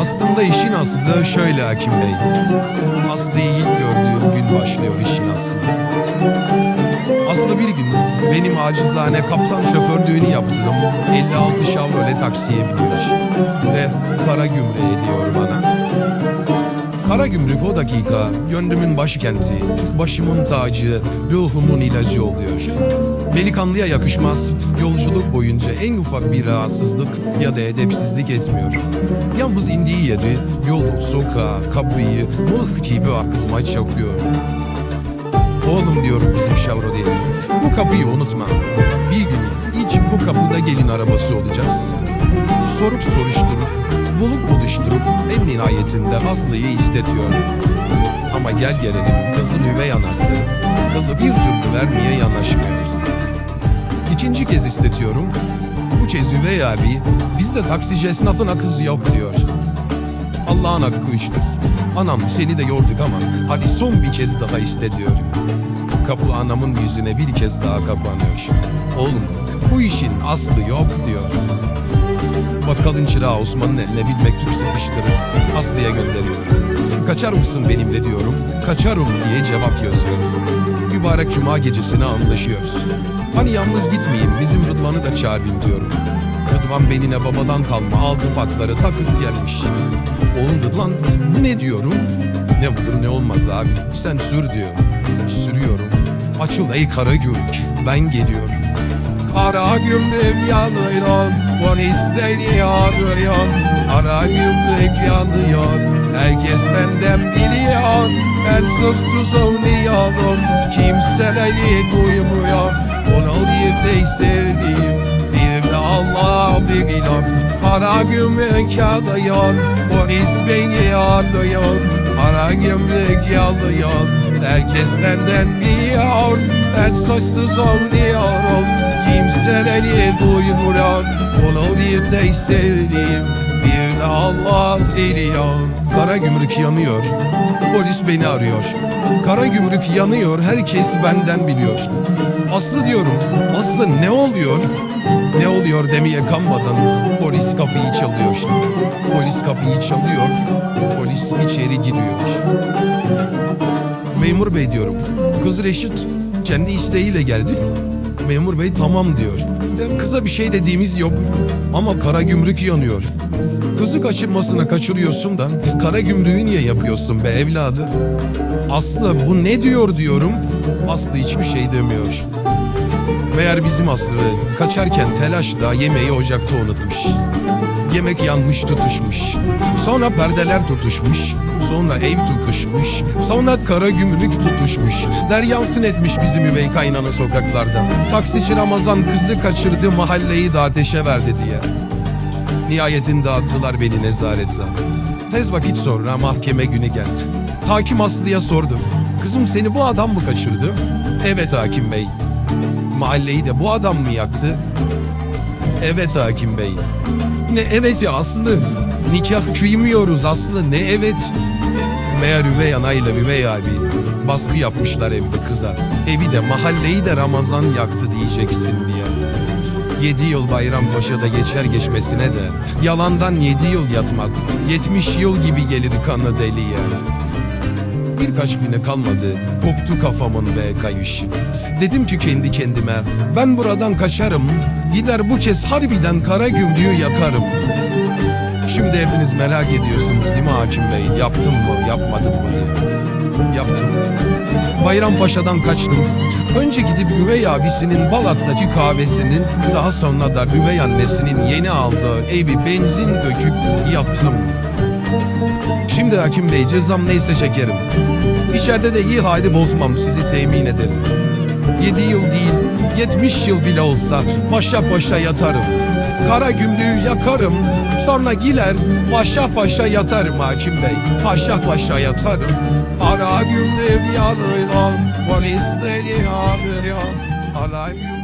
Aslında işin aslı şöyle Hakim Bey. Aslı'yı ilk gördüğüm gün başlıyor işin aslı. Aslı bir gün benim acizane kaptan şoförlüğünü yaptığım 56 Chevrolet taksiye biniyor. Ve para gümrüğü ediyor bana. Kara gümrük o dakika gönlümün başkenti, başımın tacı, ruhumun ilacı oluyor. Delikanlıya yakışmaz, yolculuk boyunca en ufak bir rahatsızlık ya da edepsizlik etmiyor. Yalnız indiği yeri, yolu, sokağı, kapıyı, mılık gibi aklıma çakıyor. Oğlum diyorum bizim Chevrolet'e, bu kapıyı unutma. Bir gün hiç bu kapıda gelin arabası olacağız. Sorup soruşturup, bulup buluşturup en nihayetinde Aslı'yı istetiyor. Ama gel gelelim kızın üvey anası, kızı bir türlü vermeye yanaşmıyor. İkinci kez istetiyorum. Bu kez üvey abi bizde taksici esnafına kız yok diyor. Allah'ın hakkı üçtür. Anam seni de yorduk ama hadi son bir kez daha iste diyor. Kapı anamın yüzüne bir kez daha kapanıyor. Oğlum bu işin aslı yok diyor. Bakkalın çırağı Osman'ın eline bir mektup sıkıştırıp Aslı'ya gönderiyor. Kaçar mısın benimle diyorum. Kaçarım diye cevap yazıyor. Mübarek cuma gecesine anlaşıyoruz. Hani yalnız gitmeyeyim bizim Rıdvan'ı da çağırayım diyorum. Rıdvan benine babadan kalma aldı patları takıp gelmiş. Oğlum Rıdvan bu ne diyorum? Ne olur ne olmaz abi sen sür diyor. Sürüyorum. Açıl ey kara gürk ben geliyorum. Kara gümrük yanıyor, polis beni arıyor. Kara gümrük yanıyor, herkes benden biliyor. Ben suçsuzum diyorum, kimseleri duymuyor. Onu bir de sevdiğim, bir de Allah biliyor. Kara gümrük yanıyor, polis beni arıyor. Kara gümrük yanıyor, herkes benden biliyor. Ben suçsuzum diyorum, kimseleri duymuyor Onu bir de sevdiğim bir de Allah biliyor Kara gümrük yanıyor Polis beni arıyor Kara gümrük yanıyor herkes benden biliyor Aslı diyorum Aslı ne oluyor? Ne oluyor demeye kanmadan polis kapıyı çalıyor. Polis kapıyı çalıyor. Polis içeri giriyor. Memur bey diyorum. Kız Reşit kendi isteğiyle geldi. Memur bey tamam diyor. Kıza bir şey dediğimiz yok. Ama kara gümrük yanıyor. Kızı kaçırmasına kaçırıyorsun da kara gümrüğü niye yapıyorsun be evladı? Aslı bu ne diyor diyorum. Aslı hiçbir şey demiyor. Meğer bizim Aslı kaçarken telaşla yemeği ocakta unutmuş. Yemek yanmış tutuşmuş. Sonra perdeler tutuşmuş. Sonra ev tutuşmuş. Sonra kara gümrük tutuşmuş. Deryansın etmiş bizim üvey kaynana sokaklarda. Taksici Ramazan kızı kaçırdı mahalleyi de ateşe verdi diye. Nihayetinde attılar beni nezarete. Tez vakit sonra mahkeme günü geldi. Hakim Aslı'ya sordu. Kızım seni bu adam mı kaçırdı? Evet hakim bey. Mahalleyi de bu adam mı yaktı? Evet hakim bey. Ne evet ya Aslı. Nikah kıymıyoruz Aslı ne evet. Meğer üvey anayla üvey abi baskı yapmışlar evde kıza. Evi de mahalleyi de Ramazan yaktı diyeceksin diye. Yedi yıl Bayrampaşa'da geçer geçmesine de yalandan yedi yıl yatmak yetmiş yıl gibi gelir kanı deliye. Birkaç güne kalmadı koptu kafamın ve kayış. Dedim ki kendi kendime ben buradan kaçarım gider bu kez harbiden kara gümrüğü yakarım. Şimdi hepiniz merak ediyorsunuz değil mi Hakim Bey? Yaptım mı, yapmadım mı diye. Yaptım. Bayrampaşa'dan kaçtım. Önce gidip üvey abisinin Balat'taki kahvesinin, daha sonra da üvey annesinin yeni aldığı evi benzin döküp yaktım. Şimdi Hakim Bey cezam neyse çekerim. İçeride de iyi hali bozmam sizi temin ederim. Yedi yıl değil, yetmiş yıl bile olsa paşa paşa yatarım. Kara gümrüğü yakarım, sonra giler paşa paşa yatarım hakim bey. Paşa paşa yatarım. Kara gümrük yanıyor, polis beni arıyor. Kara gümrük